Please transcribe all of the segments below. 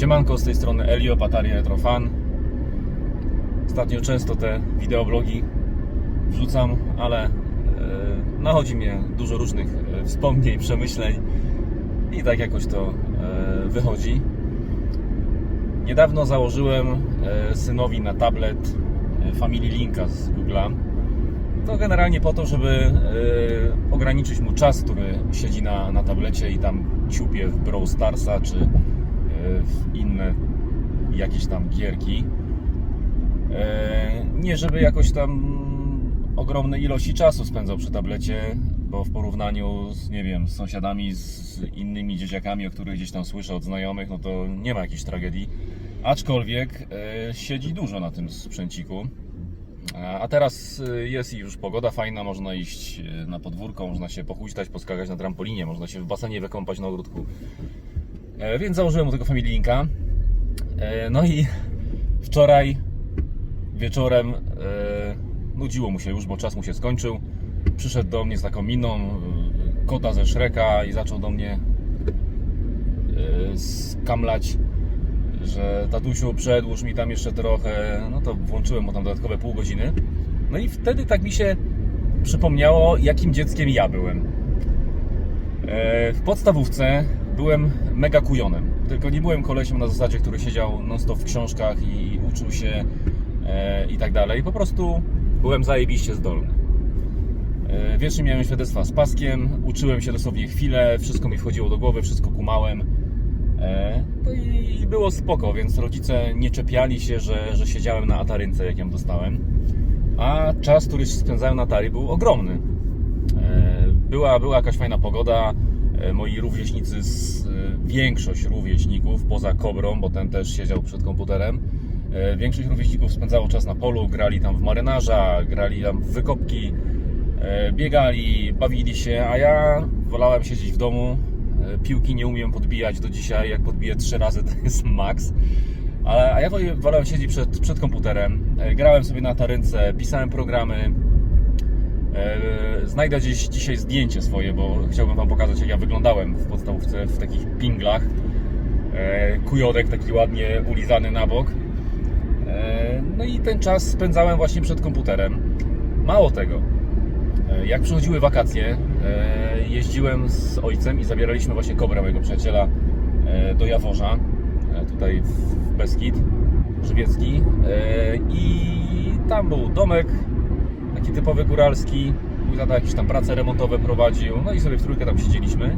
Siemanko, z tej strony Elio, Patari Retro Fan. Ostatnio często te wideoblogi wrzucam, ale e, nachodzi mnie dużo różnych e, wspomnień, przemyśleń i tak jakoś to e, wychodzi. Niedawno założyłem synowi na tablet Family Linka z Google'a. To generalnie po to, żeby ograniczyć mu czas, który siedzi na, na tablecie i tam ciupie w Brawl Starsa czy w inne jakieś tam gierki. E, Nie żeby jakoś tam ogromne ilości czasu spędzał przy tablecie, bo w porównaniu z, nie wiem, z sąsiadami, z innymi dzieciakami, o których gdzieś tam słyszę od znajomych, no to nie ma jakiejś tragedii. Aczkolwiek e, siedzi dużo na tym sprzęciku. A teraz y, jest już pogoda fajna, można iść na podwórko, można się pochuśtać, poskakać na trampolinie, można się w basenie wykąpać na ogródku. E, Więc założyłem mu tego Family Linka. E, No i wczoraj wieczorem e, nudziło mu się już, bo czas mu się skończył. Przyszedł do mnie z taką miną kota ze Szreka i zaczął do mnie skamlać że tatusiu przedłuż mi tam jeszcze trochę, no to włączyłem mu tam dodatkowe pół godziny. No i wtedy tak mi się przypomniało, jakim dzieckiem ja byłem. W podstawówce byłem mega kujonem, tylko nie byłem kolesiem na zasadzie, który siedział non stop w książkach i uczył się e, i tak dalej. Po prostu byłem zajebiście zdolny. E, Wiecznie miałem świadectwa z paskiem, uczyłem się dosłownie chwilę, wszystko mi wchodziło do głowy, wszystko kumałem. E, No i było spoko, więc rodzice nie czepiali się, że, że siedziałem na atarynce, jak ją dostałem. A czas, który spędzałem na Atari był ogromny. E, Była, była jakaś fajna pogoda. E, Moi rówieśnicy, z, e, większość rówieśników, poza Kobrą, bo ten też siedział przed komputerem, e, większość rówieśników spędzało czas na polu, grali tam w marynarza, grali tam w wykopki, biegali, bawili się, a ja wolałem siedzieć w domu. Piłki nie umiem podbijać do dzisiaj, jak podbiję trzy razy to jest maks. Ale, a ja wolałem siedzieć przed, przed komputerem, grałem sobie na tarynce, pisałem programy. E, Znajdę gdzieś dzisiaj zdjęcie swoje, bo chciałbym Wam pokazać, jak ja wyglądałem w podstawówce w takich pinglach. E, Kujodek taki ładnie ulizany na bok. E, No i ten czas spędzałem właśnie przed komputerem. Mało tego, jak przychodziły wakacje, jeździłem z ojcem i zabieraliśmy właśnie Kobrę, mojego przyjaciela, do Jaworza, tutaj w Beskid Żywiecki. I tam był domek, taki typowy góralski. Mój tata jakieś tam prace remontowe prowadził, no i sobie w trójkę tam siedzieliśmy.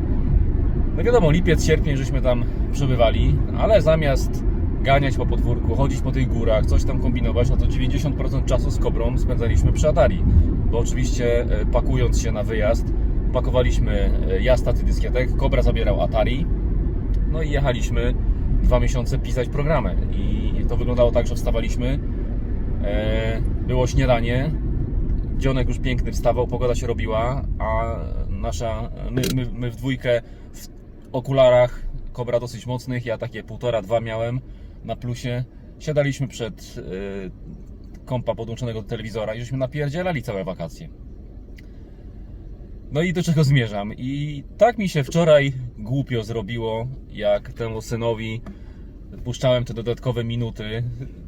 No wiadomo, lipiec, sierpień żeśmy tam przebywali, ale zamiast ganiać po podwórku, chodzić po tych górach, coś tam kombinować, no to 90% czasu z Kobrą spędzaliśmy przy Atari. Bo oczywiście e, pakując się na wyjazd, pakowaliśmy e, ja staty dyskietek, Kobra zabierał Atari, no i jechaliśmy dwa miesiące pisać programy. I to wyglądało tak, że wstawaliśmy, e, było śniadanie, dzionek już piękny wstawał, pogoda się robiła, a nasza, my, my, my w dwójkę w okularach, kobra dosyć mocnych, ja takie półtora, dwa miałem na plusie, siadaliśmy przed y, kompa podłączonego do telewizora i żeśmy napierdzielali całe wakacje. No i do czego zmierzam? I tak mi się wczoraj głupio zrobiło, jak temu synowi puszczałem te dodatkowe minuty.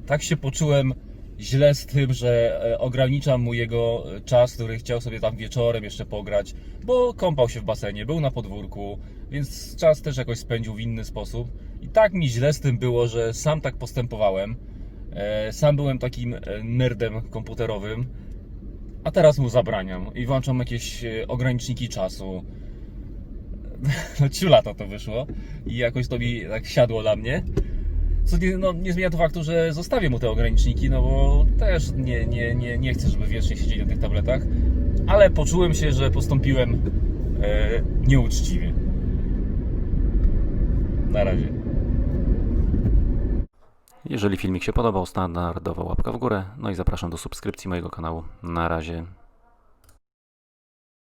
Tak się poczułem źle z tym, że e, ograniczam mu jego czas, który chciał sobie tam wieczorem jeszcze pograć, bo kąpał się w basenie, był na podwórku, więc czas też jakoś spędził w inny sposób. I tak mi źle z tym było, że sam tak postępowałem. E, Sam byłem takim e, nerdem komputerowym, a teraz mu zabraniam i włączam jakieś e, ograniczniki czasu. No ciula to to wyszło i jakoś to mi tak siadło dla mnie. Co nie, no, nie zmienia to faktu, że zostawię mu te ograniczniki, no bo też nie, nie, nie, nie chcę, żeby wiecznie siedzieli na tych tabletach, ale poczułem się, że postąpiłem e, nieuczciwie. Na razie. Jeżeli filmik się podobał, standardowa łapka w górę. No i zapraszam do subskrypcji mojego kanału. Na razie.